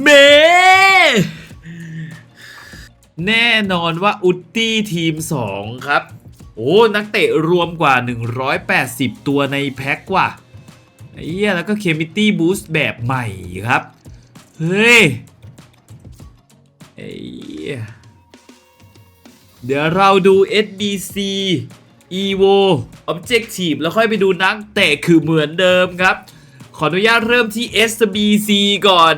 เม แน่นอนว่าอุตตี้ทีม 2 ครับ โอ้ นักเตะรวมกว่า 180 ตัวในแพ็กว่ะไอ้เหี้ยแล้วก็เคมิตี้บูสต์แบบใหม่ครับ เฮ้ยไอ้เหี้ยเดี๋ยวเราดู SBC EVO Objective แล้วค่อยไปดูนักเตะคือเหมือนเดิมครับ ขออนุญาตเริ่มที่ SBC ก่อน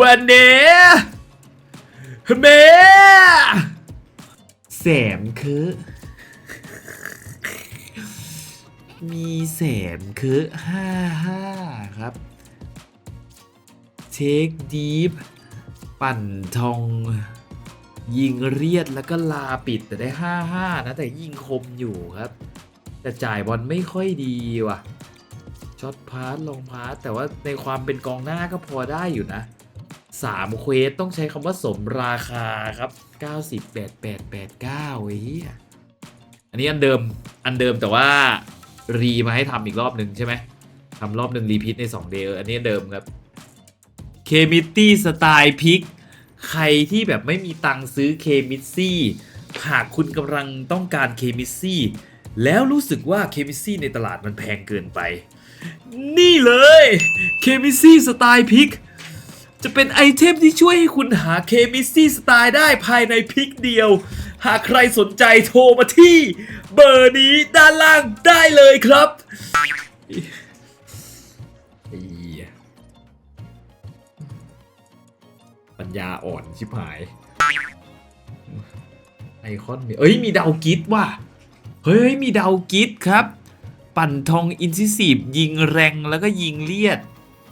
วันเนี้เมแสมคือ มีแสมคือห้าห้าครับ เทคดีฟปั่นทอง ยิงเรียดแล้วก็ลาปิดแต่ได้5 5นะ แต่ยิงคมอยู่ครับ แต่จ่ายบอลไม่ค่อยดีว่ะ ช็อตพาสลงพาสแต่ว่าในความเป็นกองหน้าก็พอได้อยู่นะ3เควสต้องใช้คำว่าสมราคาครับ 90 8 8 8 9ไอ้เหี้ยอันนี้อันเดิมอันเดิมแต่ว่า รีมาให้ทำอีกรอบหนึ่งใช่ไหมทำรอบหนึ่งรีพิทใน2เดย์อันนี้เดิมครับเคมิตี้สไตล์พิกใครที่แบบไม่มีตังซื้อเคมิซี่หากคุณกำลังต้องการเคมิซี่แล้วรู้สึกว่าเคมิซี่ในตลาดมันแพงเกินไป นี่เลยเคมิซี่สไตล์พิกจะเป็นไอเทมที่ช่วยให้คุณหาเคมิซี่สไตล์ได้ภายในพิกเดียว หากใครสนใจโทรมาที่ เบอร์นี้ด้านล่างได้เลยครับไอ้ปัญญาอ่อนชิบหาย ไอคอนมีเอ้ยมีดาวกิทว่ะ เฮ้ยมีดาวกิทครับ ปั่นทองอินซิซีฟยิงแรงแล้วก็ยิงเลียด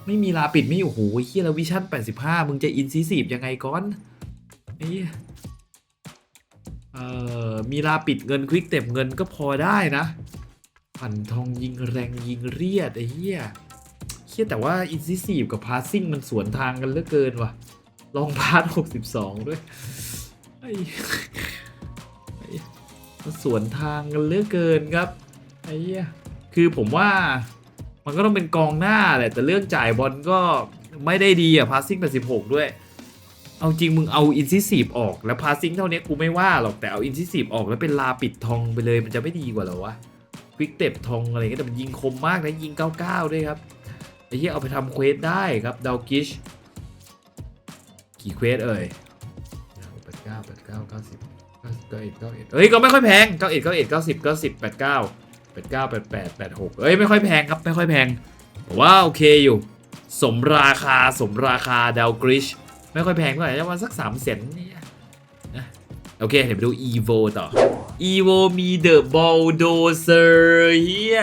ไม่มีลาปิดไม่โอ้โหเฮียแล้ววิชั่น 85 มึงจะอินซิซีฟยังไงก้อนไอ้เหี้ยเอ่อมีลาปิดเงินควิกเต็มเงินก็พอได้นะ ปั่นทองยิงแรงยิงเรียดไอ้เหี้ยเฮียแต่ว่าอินซิซีฟกับพาสซิ่งมันสวนทางกันเหลือเกินว่ะ ลองพาส62ด้วยไอ้ไอ้มันสวนทางกันเหลือเกินครับ ไอ้เหี้ย คือผมว่ามันก็ต้องเป็นกองหน้าแหละแต่เรื่องจ่ายบอลก็ไม่ได้ดีอะพาสซิ่ง86ด้วย เอาจริงมึงเอาอินซิซีฟออกแล้วพาสซิ่งเท่านี้กูไม่ว่าหรอกแต่เอาอินซิซีฟออกแล้วเป็นลาปิดทองไปเลยมันจะไม่ดีกว่าหรอวะควิกเต็บทองอะไรเงี้ยแต่มันยิงคมมากนะยิง 99 ด้วยครับไอ้เหี้ยเอาไปทำเควสได้ครับดาวกิชกี่เควสเอ่ยแปดเก้าแปดเก้าเก้าสิบเก้าสิบเก้าเอ็ดเก้าเอ็ดเอ้ยก็ไม่ค่อยแพงเก้าเอ็ดเก้าเอ็ดเก้าสิบเก้าสิบแปดเก้า แปดเก้าแปดแปดแปดหกเอ้ยไม่ค่อยแพงครับไม่ค่อยแพงผมว่าโอเคอยู่ สมราคาสมราคาดาวกริชไม่ค่อยแพงเท่าไหร่ประมาณสักสามแสนเนี่ยนะโอเค เดี๋ยวไปดู EVO ต่อ EVO มีเดอะบอลโดเซอร์เฮีย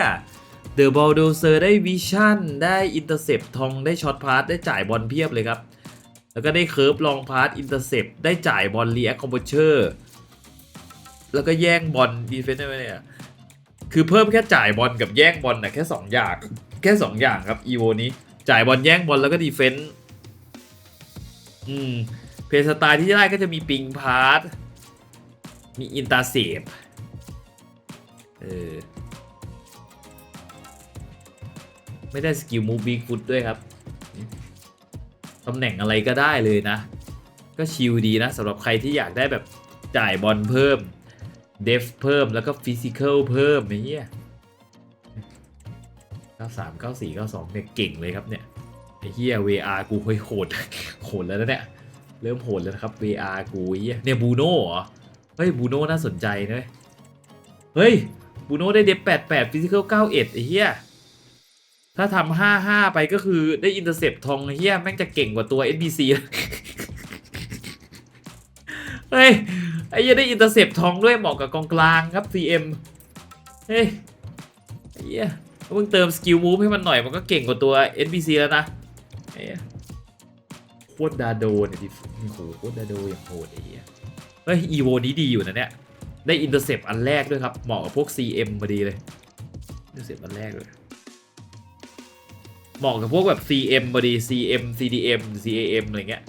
เดอะบอลโดเซอร์ได้วิชั่น ได้อินเตอร์เซปทอง ได้ช็อตพาสได้จ่ายบอลเพียบเลยครับ แล้วก็ได้เคิร์ฟลองพาสอินเตอร์เซปได้จ่ายบอลรีแอคคอมโพเชอร์ แล้วก็แย่งบอลดีเฟนได้ไหมเนี่ย คือเพิ่มแค่จ่ายบอลกับแย่งบอลนะแค่ 2 อย่าง แค่ 2 อย่างครับอีโวนี้ จ่ายบอลแย่งบอลแล้วก็ดีเฟนต์อืมเพย์สไตล์ที่ได้ก็จะมีปิงพาสมีอินตาเซปเออไม่ได้สกิลมูบิ๊กฟุตด้วยครับตำแหน่งอะไรก็ได้เลยนะ ก็ชิลดีนะสำหรับใครที่อยากได้แบบจ่ายบอลเพิ่ม เดฟเพิ่มแล้วก็ฟิสิกอลเพิ่มไอ้เหี้ย93 94 92เนี่ยเก่งเลยครับเนี่ยไอ้เหี้ย VR กูเฮ้ยโหดโหดแล้วนะเนี่ยเริ่มโหดแล้วครับ VR กูเหี้ยเนี่ยบูโน่เหรอ เฮ้ยบูโน่น่าสนใจนะเฮ้ยบูโน่ได้เดฟ88ฟิสิกอล91ไอ้เหี้ยถ้าทำห้าห้าไปก็คือได้อินเตอร์เซปทองเฮียแม่งจะเก่งกว่าตัว NBC แล้วเฮ้ย ไอ้เหี้ยังได้อินเตอร์เซปทองด้วยเหมาะกับกองกลางครับ CM เฮ้ยไอ้เหี้ยถ้ามึงเติมสกิลมูฟให้มันหน่อยมันก็เก่งกว่าตัว NPC แล้วนะไอ้เหี้ยโคตรดาโดเนี่ยดิโอ้โหโคตรดาโดอย่างโหดไอ้เหี้ยเฮ้ยอีโวนี้ดีอยู่นะเนี่ยได้อินเตอร์เซปอันแรกด้วยครับเหมาะกับพวก CM พอดีเลยอินเตอร์เซปอันแรกเลยเหมาะกับพวกแบบ CM พอดี CM CDM CAM อะไรเงี้ย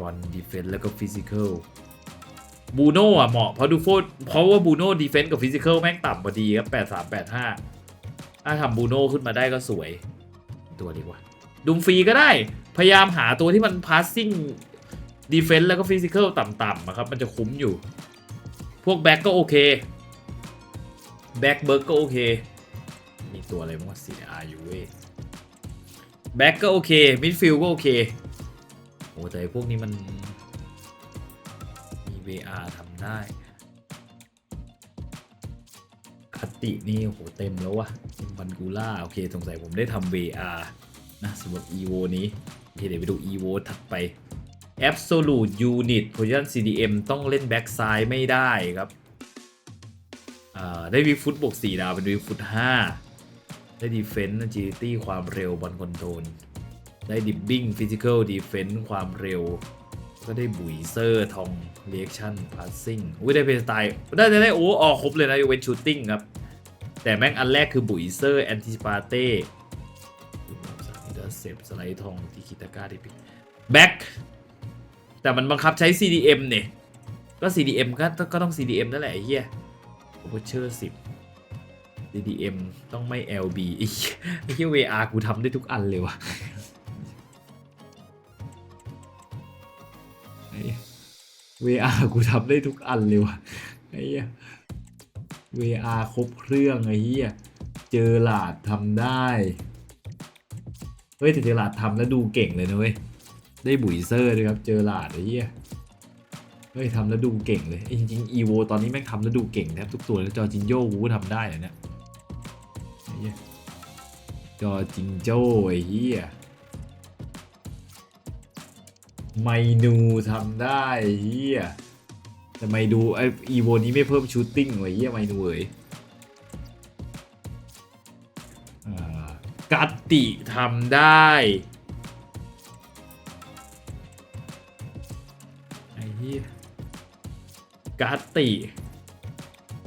บอลดีเฟนส์แล้วก็ฟิสิก a l บูโน่อะเหมาะเพราะดูโฟเพราะว่าบูโน่ดีเฟนส์กับฟิสิก a l แม่งต่ำพอดีครับ8 3 8 5ถ้าทำบูโน่ขึ้นมาได้ก็สวย ตัวดีกว่าดุมฟรีก็ได้พยายามหาตัวที่มันพาสซิ่งดีเฟนส์แล้วก็ฟิสิก a l ต่ำๆอะครับ มันจะคุ้มอยู่ พวกแบ็กก็โอเคแบ็กเบิร์กก็โอเค มีตัวอะไรบ้างวะ CR อยู่เว้ยแบ็กก็โอเคมิดฟิลก็โอเค อ้แต่ไอ้พวกนี้มันมี VR ทำได้คตินี่โอ้โหเต็มแล้ววะเป็นบันกูล่าโอเคสงสัยผมได้ทำ VR นะสำหรับ EVO นี้โอเคเดี๋ยวไปดู EVO ถัดไป Absolute Unit Position CDM ต้องเล่นแบ็กซ้ายไม่ได้ครับได้วีฟุตบวก 4 ดาว เป็นวีฟุต5ได้ดีเฟน s ์ agility ความเร็วบอลคอนโทรล ได้ดิบบิ้งฟิสิก a l ดีเฟน s ์ความเร็ว ก็ได้บุยเซอร์ทองเรียกชั่นพาสซิ่งอุ้ยได้เพย์สไตล์ได้ได้ได้โอ้ออกครบเลยนะยกเว้นชูตติ้งครับ แต่แม่งอันแรกคือบุยเซอร์แอนติสปาเต้เซฟสไลด์ทองที่คิตาก้าดิปิแบ็คแต่มันบังคับใช้ CDM เนี่ยก็ CDM ก็ก็ต้อง CDM นั่นแหละไอ้เหี้ยโอเวอร์เชอร์สิบ CDM ต้องไม่ LB ไอ้เหี้ยไอ้เหี้ย VR กูทำได้ทุกอันเลยวะ VR กูทำได้ทุกอันเลยวะไอ้เหี้ย VR ครบเครื่องไอ้เหี้ย เจอหลาดทำได้ เฮ้ยแต่เจอหลาดทำแล้วดูเก่งเลยนะเว้ย ได้บุยเซอร์ด้วยครับ เจอหลาดไอ้เหี้ย เฮ้ยทำแล้วดูเก่งเลยเอ้ยจริงๆ EVO ตอนนี้แม่งทำแล้วดูเก่งนะครับทุกตัวแล้วจอจินโย่กูทำได้เนี่ยไอ้เหี้ยจอจิงโจ้ไอ้เหี้ย ไมนูทำได้เฮียแต่ไมดูไออีโวนี้ไม่เพิ่มชูตติ้งไว้เฮียไมนูเอ้ยอ่ากัตติทำได้ไอ้เฮียกัตติ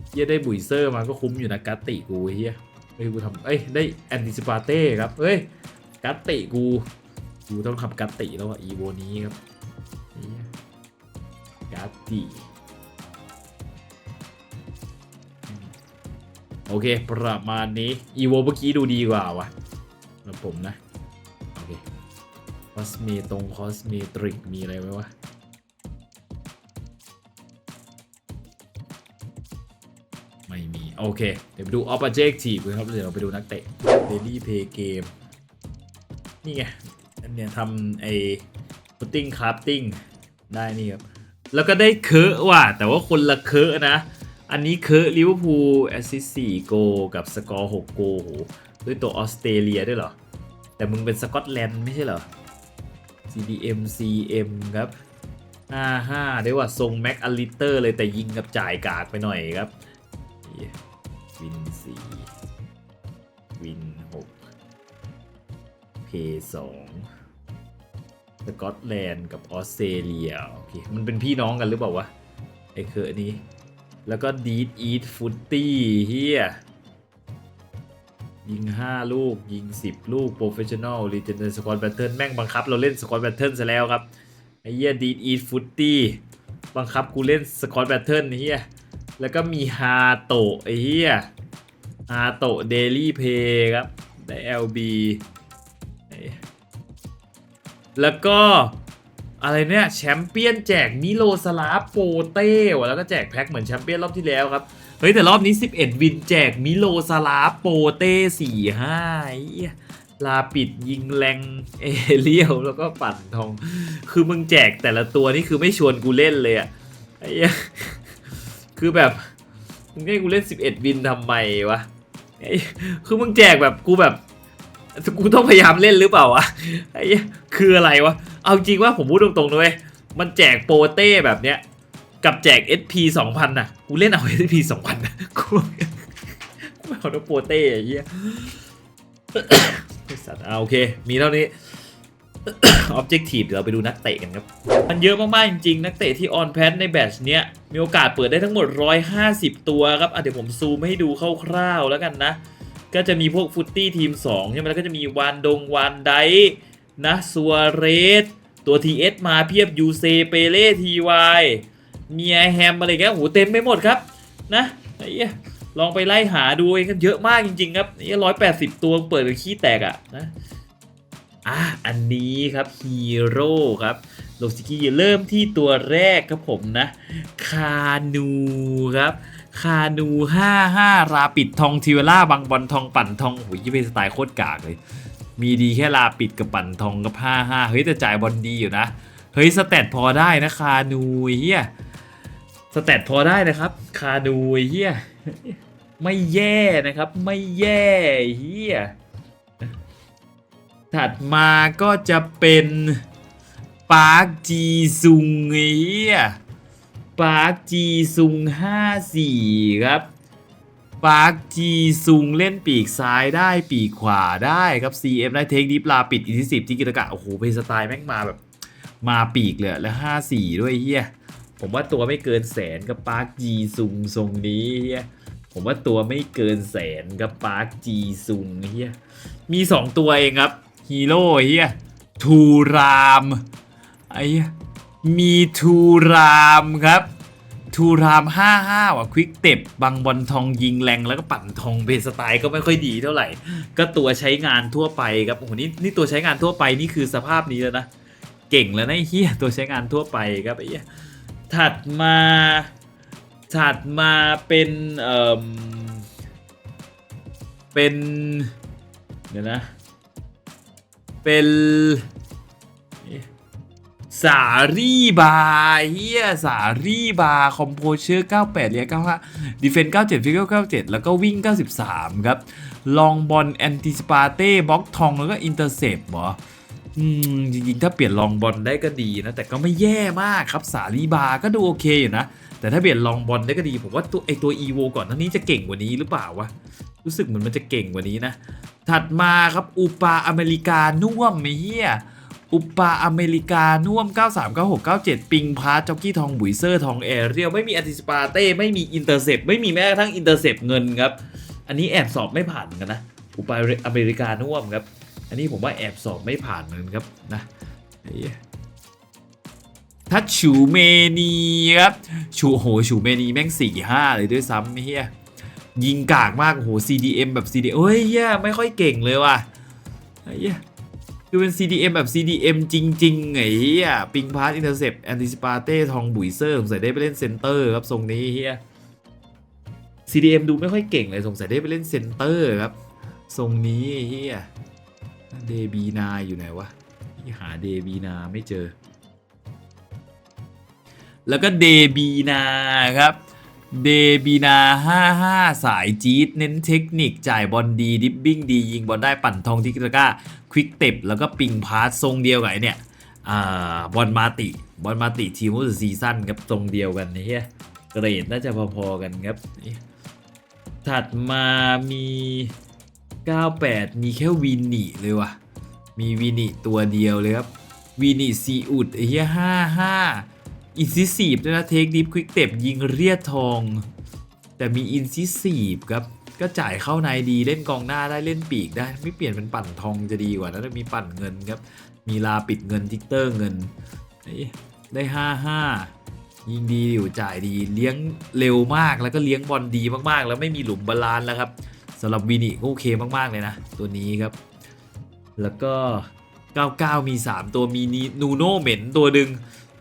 เฮียได้บุยเซอร์มาก็คุ้มอยู่นะกัตติกูเฮียเฮ้ยกูทำเอ้ยได้แอนติซิปาเต้ครับเฮ้ยกัตติกู กูต้องทำกัตติแล้วอะอีโวนี้ครับนี่กัตติโอเค ประมาณนี้อีโวเมื่อกี้ดูดีกว่าว่ะสำหรับผมนะ โอเค คอสเมตรงคอสเมตริก มีอะไรไหมวะไม่มี โอเค เดี๋ยวไปดู Objective กันครับ เดี๋ยวเราไปดูนักเตะ Daily Play Game นี่ไง เนี้ยทำไอ้พุตติ้งคราฟติ้งได้นี่ครับ แล้วก็ได้เคอะว่ะ แต่ว่าคนละเคอะนะ อันนี้เคอะลิเวอร์พูลแอสซิสสี่โกกับสกอร์6โกโหด้วยตัวออสเตรเลียด้วยเหรอ แต่มึงเป็นสกอตแลนด์ไม่ใช่เหรอ CDM CM ครับ55ได้ว่าทรงแม็กอลิเตอร์เลยแต่ยิงกับจ่ายกากไปหน่อยครับวิน4วิน6 เพสองสกอตแลนด์กับออสเตรเลียโอเคมันเป็นพี่น้องกันหรือเปล่าวะไอ้เคอนี้ แล้วก็ดีดอีทฟุตตี้เฮียยิง 5 ลูก ยิง 10 ลูกโปรเฟชชั่นอลรีเจนเนอร์สควอตแบทเทิลแม่งบังคับ เราเล่นสควอตแบทเทิลซะแล้วครับ ไอ้เฮียดีดอีทฟุตตี้บังคับกูเล่นสควอตแบทเทิลเฮียแล้วก็มีฮาโตะไอ้เฮียฮาโตะเดลี่เพย์ครับ ได้ LB แล้วก็อะไรเนี่ยแชมเปี้ยนแจกมิโลสลาโปเต้แล้วก็แจกแพ็คเหมือนแชมเปี้ยนรอบที่แล้วครับ เฮ้ยแต่รอบนี้ 11 วินแจกมิโลสลาโปเต้4 5ลาปิดยิงแรงเอเลียวแล้วก็ปั่นทอง คือมึงแจกแต่ละตัวนี่คือไม่ชวนกูเล่นเลยอะไอ้คือแบบมึงให้กูเล่น 11 วินทำไมวะไอ้คือมึงแจกแบบกูแบบ กูต้องพยายามเล่นหรือเปล่าวะไอ้คืออะไรวะ เอาจริงว่าผมพูดตรงๆเลยมันแจกโปเต้แบบเนี้ย กับแจก SP 2,000น่ะ กูเล่นเอา SP 2,000นะกูกูไมเอาโนโปเต้ไอ้เหี้ยอ้สัตว์เอาโอเค มีเท่านี้ Objective เดี๋ยวเราไปดูนักเตะกันครับ มันเยอะมาก ๆ จริง ๆ นักเตะที่ออนแพทในแบตชเนี้ย มีโอกาสเปิดได้ทั้งหมด 150 ตัวครับอะเดี๋ยวผมซูมให้ดูคร่าว ๆ แล้วกันนะ ก็จะมีพวกฟุตตี้ทีม2ใช่ไหมแล้วก็จะมีวานดงวานไดนะซัวเรสตัว TS มาเพียบยูเซเปเล่ทีวายเมียแฮมอะไรเงี้ยโหเต็มไปหมดครับนะไอ้ยลองไปไล่หาดูเองครับเยอะมากจริง ๆ ครับไอ้ร้อยแปดสิบตัวเปิดกับขี้แตกอะนะอะอันนี้ครับฮีโร่ครับโลซิกี้เริ่มที่ตัวแรกครับผมนะ คานูครับ คานู 55 ราปิดทองทิวล่าบางบอลทองปั่นทองโอ้ยยี่เป็นสไตล์โคตรกากเลย มีดีแค่ลาปิดกับปั่นทองกับ 55 เฮ้ยแต่จ่ายบอลดีอยู่นะ เฮ้ยสเตตพอได้นะคานูเฮียสเตตพอได้นะครับ คานูเฮียไม่แย่นะครับ ไม่แย่เฮียถัดมาก็จะเป็นปาร์คจีซุงเหี้ย ปาร์คจีซุง 54 ครับ ปาร์คจีซุงเล่นปีกซ้ายได้ปีกขวาได้ครับ CM ได้เทคดิฟลาปิดอินทิสิบที่กิตกะ โอ้โห เพลสไตล์แม่งมาแบบ มาปีกเลยแล้ว 54 ด้วยเฮียผมว่าตัวไม่เกินแสนกับปาร์คจีซุงทรงนี้เฮียผมว่าตัวไม่เกินแสนกับปาร์คจีซุงเฮียมี 2 ตัวเองครับฮีโร่เฮียทูรามไอ้ มีทูรามครับทูราม 55 ว่ะควิกเต็บบางบอลทองยิงแรงแล้วก็ปั่นทองเพสไตล์ก็ไม่ค่อยดีเท่าไหร่ ก็ตัวใช้งานทั่วไปครับโอ้โหนี่นี่ตัวใช้งานทั่วไปนี่คือสภาพนี้แล้วนะ เก่งแล้วนะเฮียตัวใช้งานทั่วไปครับไอ้เฮียถัดมาถัดมาเป็นเอ่อเป็นเดี๋ยวนะ เป็น สารีบาเฮียสารีบาคอมโพเชอร์98เรีย95ดีเฟนส์97ฟิกเกอร์97 แล้วก็วิ่ง 93 ครับ ลองบอลแอนติสปาเต้บล็อกทองแล้วก็อินเตอร์เซปเหรออืมจริงๆ ถ้าเปลี่ยนลองบอลได้ก็ดีนะ แต่ก็ไม่แย่มากครับสาลีบาก็ดูโอเคอยู่นะ แต่ถ้าเปลี่ยนลองบอลได้ก็ดี ผมว่าตัวไอตัวอีโวก่อนหน้านี้จะเก่งกว่านี้หรือเปล่าวะ รู้สึกเหมือนมันจะเก่งกว่านี้นะ ถัดมาครับอุปาอเมริกาน่วมไอ้เฮีย อุปาอเมริกาน่วม 93 96 97 ปิงพาร์จ็อกกี้ทองบุยเซอร์ทองแอรเรียลไม่มีอันติสปาเต้ไม่มีอินเตอร์เซปไม่มีแม้กระทั่งอินเตอร์เซปเงินครับ อันนี้แอบสอบไม่ผ่านกันนะ อุปาอเมริกาน่วมครับ อันนี้ผมว่าแอบสอบไม่ผ่านเหมือนครับนะไอ้ทัชชูเมนีครับชูโหชูเมนีแม่งสี่ห้าเลยด้วยซ้ำไอ้เฮียยิงกากมากโอ้โห CDM แบบ CDM เฮ้ยเหี้ยไม่ค่อยเก่งเลยว่ะไอ้เหี้ย คือเป็น CDM แบบ CDM จริงๆไอ้เหี้ยปิงพาร์ตอินเตอร์เซปแอนติสปาเต้ทองบุยเซอร์สงสัยได้ไปเล่นเซนเตอร์ครับทรงนี้เฮีย CDM ดูไม่ค่อยเก่งเลยสงสัยได้ไปเล่นเซนเตอร์ครับทรงนี้เฮียเดบีนาอยู่ไหนวะหาเดบีนาไม่เจอ แล้วก็เดบีนาครับ เดบีนา 55 สายจี๊ด เน้นเทคนิคจ่ายบอลดี ดิบบิ้งดี ยิงบอลได้ปั่นทองทิกตะก้า ควิกเต็บแล้วก็ปิงพาสทรงเดียวกับไอเนี่ยอบอลมาติ บอลมาติทีมมูสซีซั่นครับทรงเดียวกันเฮียเกรดน่าจะพอๆกันครับ ถัดมามี 98 มีแค่วินนี่เลยว่ะ มีวินิตัวเดียวเลยครับ วินิซีอุดเหี้ยห้าห้า อินซิซีฟด้วยนะเทคดิฟควิกเต็บยิงเรียดทอง แต่มีอินซิซีฟครับก็จ่ายเข้าในดีเล่นกองหน้าได้เล่นปีกได้ ไม่เปลี่ยนเป็นปั่นทองจะดีกว่านะมีปั่นเงินครับ มีลาปิดเงินทิกเตอร์เงินได้ห้าห้ายิงดีอยู่จ่ายดีเลี้ยงเร็วมากแล้วก็เลี้ยงบอลดีมากๆ แล้วไม่มีหลุมบาลานแล้วครับสำหรับวินิก็โอเคมากๆเลยนะ ตัวนี้ครับ แล้วก็ 99 มี 3 ตัวมีนูโน่เหม็นตัวหนึ่ง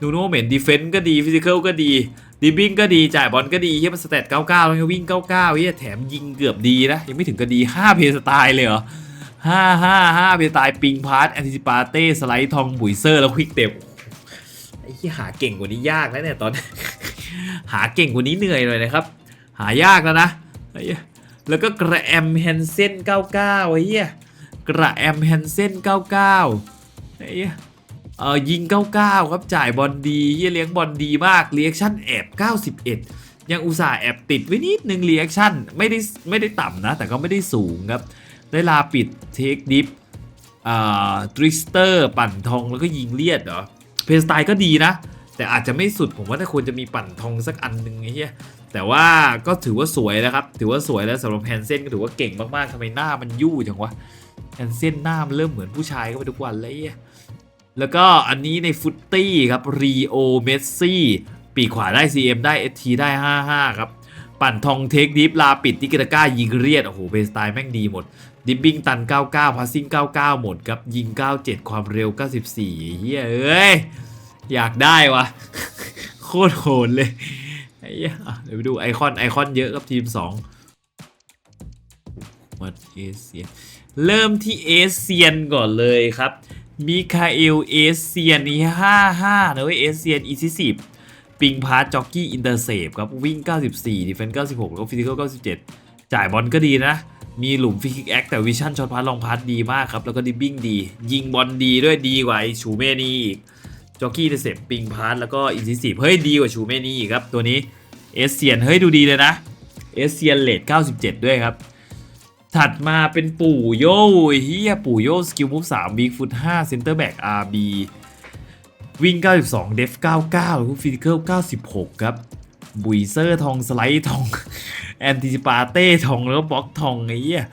นูโน่เหม็นดีเฟนต์ก็ดีฟิสิก a ลก็ดีดีบิ้งก็ดีจ่ายบอลก็ดีเฮียมันสเตต99แล้วก็วิ่ง99เฮียแถมยิงเกือบดีนะยังไม่ถึงก็ดี5เพย์สไตล์เลยเหรอ5 5 5เพย์สไตล์ปิงพาร์ตแอนติซิปาเต้สไลด์ทองบุยเซอร์แล้วควิกเต็มไอ้ที่หาเก่งกว่านี้ยากแล้วเนี่ยตอน หาเก่งกว่านี้เหนื่อยเลยนะครับ หายากแล้วนะไอ้เหี้ยแล้วก็กระแอมแฮนเซน99ไอ้เหี้ยกระแอมแฮนเซน99ไอ้เหี้ย เออยิง 99 ครับจ่ายบอลดีเฮียเลี้ยงบอลดีมากเรียกชั่นแอบ 91 ยังอุตส่าห์แอบติดไว้นิดนึงเรียกชั่นไม่ได้ไม่ได้ต่ำนะ แต่ก็ไม่ได้สูงครับ ได้ลาปิดเทคดิฟอ่าทริสเตอร์ปั่นทองแล้วก็ยิงเลียดเหรอเพสไตล์ก็ดีนะ แต่อาจจะไม่สุดผมว่าถ้าควรจะมีปั่นทองสักอันหนึ่งไอ้เหี้ยแต่ว่าก็ถือว่าสวยแล้วครับ ถือว่าสวยแล้วสำหรับแฮนเซนก็ถือว่าเก่งมากๆทำไมหน้ามันยู่จังวะแฮนเซนหน้ามันเริ่มเหมือนผู้ชายก็ไปทุกวันเลยไอ้เหี้ย แล้วก็อันนี้ในฟุตตี้ครับรีโอเมสซี่ปีขวาได้ CM ได้ ST ได้ 55 ครับ ปั่นทองเทคดิฟลาปิดที่กระก้ายิงเรียด โอ้โหเพลย์สไตล์แม่งดีหมด ดิบบิ้งตัน 99 พาสซิ่ง 99 หมดครับ ยิง 97 ความเร็ว 94 เฮียเอ้ย อยากได้วะโคตรโหดเลยไอ้เหี้ยเดี๋ยวไปดูไอคอนไอคอนเยอะครับทีม 2 วัดเอเชียนเริ่มที่เอเชียนก่อนเลยครับ มิคาเอลเอเชียนนี่55นะเว้ยเอเชียนอีซิสิบปิงพาร์จ็อกกี้อินเตอร์เซปครับ วิ่ง 94ดีเฟน96 แล้วก็ฟิสิกอล97 จ่ายบอลก็ดีนะ มีหลุมฟิกิกแอคแต่วิชั่นช็อตพาร์ลองพาร์ทดีมากครับ แล้วก็ดิบบิ้งดี ยิงบอลดีด้วยดีกว่าชูเมนี่อีกจ็อกกี้อินเตอร์เซปปิงพาร์แล้วก็อินซิสิบเฮ้ยดีกว่าชูเมนี่อีกครับ ตัวนี้เอเชียนเฮ้ยดูดีเลยนะเอเชียนเลท97 ด้วยครับ ถัดมาเป็นปู่โย่เฮียปู่โย่สกิลมูฟ3บิ๊กฟุต5เซนเตอร์แบ็ก RB วิ่ง 92 เดฟ 99แล้วก็ฟิสิเคิล96 ครับ บุยเซอร์ทองสไลด์ทอง แอนติซิปาเต้ทองแล้วบล็อกทองไอ้เหี้ย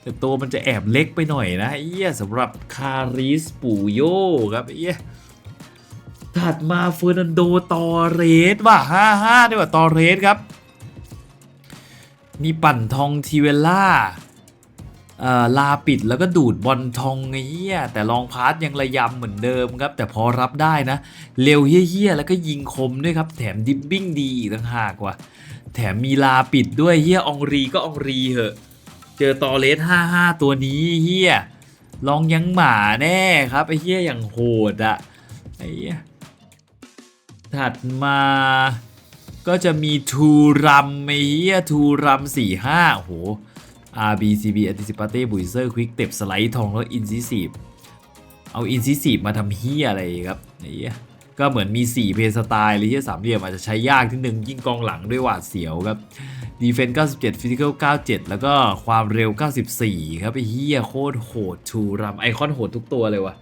แต่ตัวมันจะแอบเล็กไปหน่อยนะไอ้เหี้ยสำหรับคาริสปู่โยครับไอ้เหี้ยถัดมาเฟอร์นันโดตอเรสว่ะ55ด้วยว่ะตอเรสครับ มีปั่นทองทีเวล่า ลาปิดแล้วก็ดูดบอลทองเหี้ยแต่ลองพาร์ทยังระยำเหมือนเดิมครับ แต่พอรับได้นะ เร็วเหี้ยๆแล้วก็ยิงคมด้วยครับ แถมดิบบิ้งดีอีกต่างหากว่ะแถมมีลาปิดด้วยเฮี้ยองรีก็องรีเหอะ เจอตอเลส55 ตัวนี้เฮี้ยลองยังหมาแน่ครับไอ้เฮี้ยอย่างโหดอะไอ้เฮียถัดมาก็จะมีทูรัมไอ้เฮี้ยทูรัม45โอ้โห RBCB Anticipate Buizer Quick Step สไลด์ทองแล้ว Incisive เอา Incisive มาทำเฮียอะไรครับเนี่ยก็เหมือนมี 4 เพย์สไตล์เลยที่สามเหลี่ยมอาจจะใช้ยากที่หนึ่งยิ่งกองหลังด้วยหวาดเสียวครับ Defense 97 Physical 97 แล้วก็ความเร็ว 94 ครับไอ้เฮียโคตรโหดทูรัมไอคอนโหดทุกตัวเลยว่ะ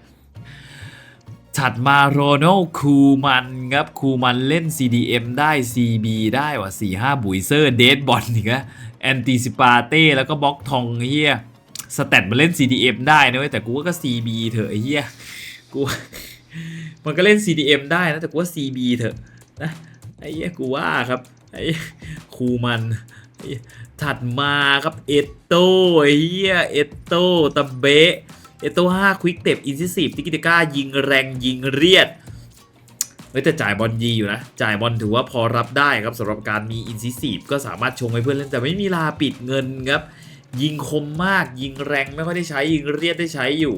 ถัดมาโรนัลคูมันครับคูมันเล่น CDM ได้ CB ได้ว่ะ4-5 บุยเซอร์เดดบอลอีกนะแอนติซิปาเต้แล้วก็บล็อกทองไอ้เฮียสแตทมาเล่น CDM ได้นะเว้ยแต่กูว่าก็ CB เถอะไอ้เฮียกูมันก็เล่น CDM ได้นะแต่กูว่า CB เถอะนะไอ้เฮียกูว่าครับไอ้คูมันถัดมาครับเอตโตไอ้เฮียเอตโต้ตะเบะ เอโต้5ควิกเต็บอินซิซีฟติกิตก้ายิงแรงยิงเรียดเฮ้ยแต่จ่ายบอลดีอยู่นะ จ่ายบอลถือว่าพอรับได้ครับสำหรับการมีอินซิซีฟก็สามารถชงให้เพื่อนเล่นแต่ไม่มีลาปิดเงินครับยิงคมมากยิงแรงไม่ค่อยได้ใช้ยิงเรียดได้ใช้อยู่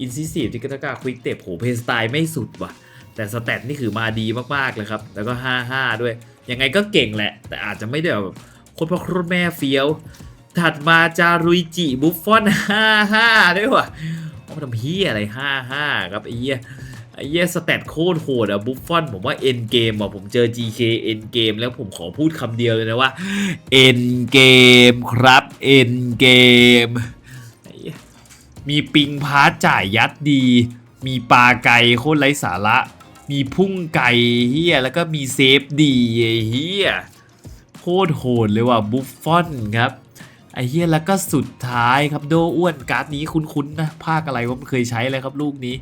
อินซิซีฟติกิตก้าควิกเต็บโหเพย์สไตล์ไม่สุดว่ะ แต่สแตทนี่คือมาดีมากๆเลยครับแล้วก็ 5-5 ด้วยยังไงก็เก่งแหละ แต่อาจจะไม่ได้แบบโคตรพ่อโคตรแม่เฟี้ยว ถัดมาจารุยจิบุฟฟอน55ด้วยว่ะว่ามันทำเฮียอะไร55ครับไอ้เหี้ยไอ้เหี้ยสแตทโคตรโหดอะบุฟฟอนผมว่าเอ็นเกมอะผมเจอ GK เอ็นเกมแล้วผมขอพูดคำเดียวเลยนะว่าเอ็นเกมครับเอ็นเกมมีปิงพาร์ทจ่ายยัดดี มีปลาไก่โคตรไร้สาระ มีพุ่งไก่เฮียแล้วก็มีเซฟดีเฮียโคตรโหดเลยว่ะบุฟฟอนครับ ไอ้เฮียแล้วก็สุดท้ายครับโดอ้วนการ์ดนี้คุ้นๆนะภาคอะไรว่ามันเคยใช้เลยครับลูกนี้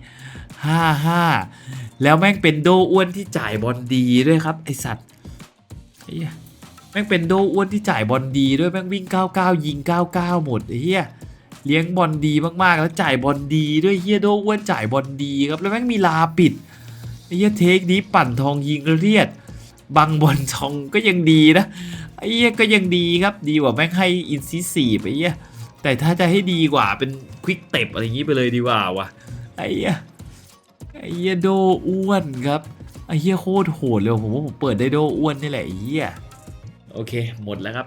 55แล้วแม่งเป็นโดอ้วนที่จ่ายบอลดีด้วยครับไอสัตว์ไอ้เฮียแม่งเป็นโดอ้วนที่จ่ายบอลดีด้วยแม่งวิ่ง 99 ยิง 99 หมดไอ้เฮียเลี้ยงบอลดีมากๆ แล้วจ่ายบอลดีด้วยเฮียโดอ้วนจ่ายบอลดีครับแล้วแม่งมีลาปิดไอ้เฮียเทคนี้ปั่นทองยิงเรียด บังบอลทองก็ยังดีนะไอ้เหี้ยก็ยังดีครับดีกว่าแม่งให้อินซีสีไปเหี้ยแต่ถ้าจะให้ดีกว่าเป็นควิกเต็บอะไรอย่างงี้ไปเลยดีกว่าวะไอ้เหี้ยไอ้เหี้ยโดอ้วนครับไอ้เหี้ยโคตรโหดเลยผมว่าผมเปิดได้โดอ้วนนี่แหละไอ้เหี้ยโอเค หมดแล้วครับ